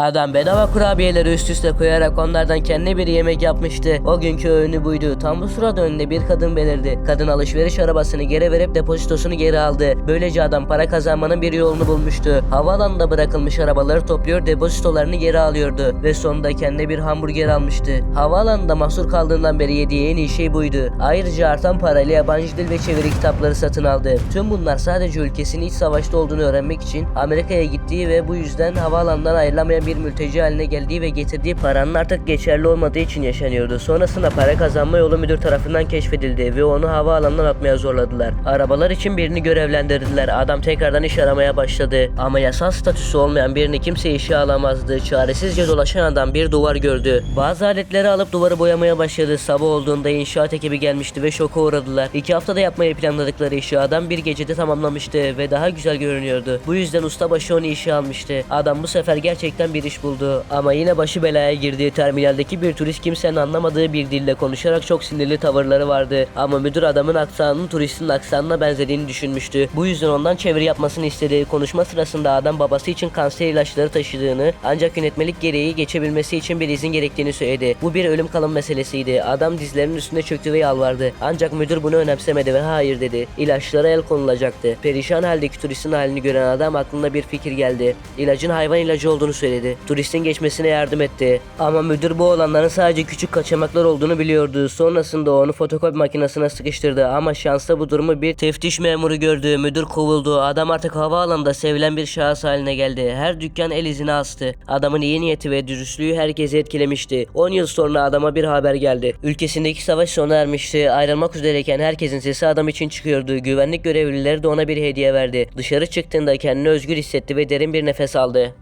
Adam bedava kurabiyeleri üst üste koyarak onlardan kendine bir yemek yapmıştı. O günkü öğünü buydu. Tam bu sırada önünde bir kadın belirdi. Kadın alışveriş arabasını geri verip depozitosunu geri aldı. Böylece adam para kazanmanın bir yolunu bulmuştu. Havaalanında bırakılmış arabaları topluyor, depozitolarını geri alıyordu. Ve sonunda kendine bir hamburger almıştı. Havaalanında mahsur kaldığından beri yediği en iyi şey buydu. Ayrıca artan parayla yabancı dil ve çeviri kitapları satın aldı. Tüm bunlar sadece ülkesinin iç savaşta olduğunu öğrenmek için Amerika'ya gittiği ve bu yüzden havaalanından ayrılamayan bir mülteci haline geldiği ve getirdiği paranın artık geçerli olmadığı için yaşanıyordu. Sonrasında para kazanma yolu müdür tarafından keşfedildi ve onu havaalanından atmaya zorladılar. Arabalar için birini görevlendirdiler. Adam tekrardan iş aramaya başladı. Ama yasal statüsü olmayan birini kimse işe alamazdı. Çaresizce dolaşan adam bir duvar gördü. Bazı aletleri alıp duvarı boyamaya başladı. Sabah olduğunda inşaat ekibi gelmişti ve şoka uğradılar. İki haftada yapmayı planladıkları işi adam bir gecede tamamlamıştı ve daha güzel görünüyordu. Bu yüzden ustabaşı onu işe almıştı. Adam bu sefer gerçekten bir iş buldu. Ama yine başı belaya girdi. Terminaldeki bir turist kimsenin anlamadığı bir dille konuşarak çok sinirli tavırları vardı. Ama müdür adamın aksanının turistin aksanına benzediğini düşünmüştü. Bu yüzden ondan çeviri yapmasını istedi. Konuşma sırasında adam babası için kanser ilaçları taşıdığını ancak yönetmelik gereği geçebilmesi için bir izin gerektiğini söyledi. Bu bir ölüm kalım meselesiydi. Adam dizlerinin üstünde çöktü ve yalvardı. Ancak müdür bunu önemsemedi ve hayır dedi. İlaçlara el konulacaktı. Perişan haldeki turistin halini gören adam aklına bir fikir geldi. İlacın hayvan ilacı olduğunu söyledi. Turistin geçmesine yardım etti. Ama müdür bu olanların sadece küçük kaçamaklar olduğunu biliyordu. Sonrasında onu fotokopi makinesine sıkıştırdı ama şansla bu durumu bir teftiş memuru gördü. Müdür kovuldu. Adam artık havaalanında sevilen bir şahıs haline geldi. Her dükkan el izini astı. Adamın iyi niyeti ve dürüstlüğü herkesi etkilemişti. 10 yıl sonra adama bir haber geldi. Ülkesindeki savaş sona ermişti. Ayrılmak üzereyken herkesin sesi adam için çıkıyordu. Güvenlik görevlileri de ona bir hediye verdi. Dışarı çıktığında kendini özgür hissetti ve derin bir nefes aldı.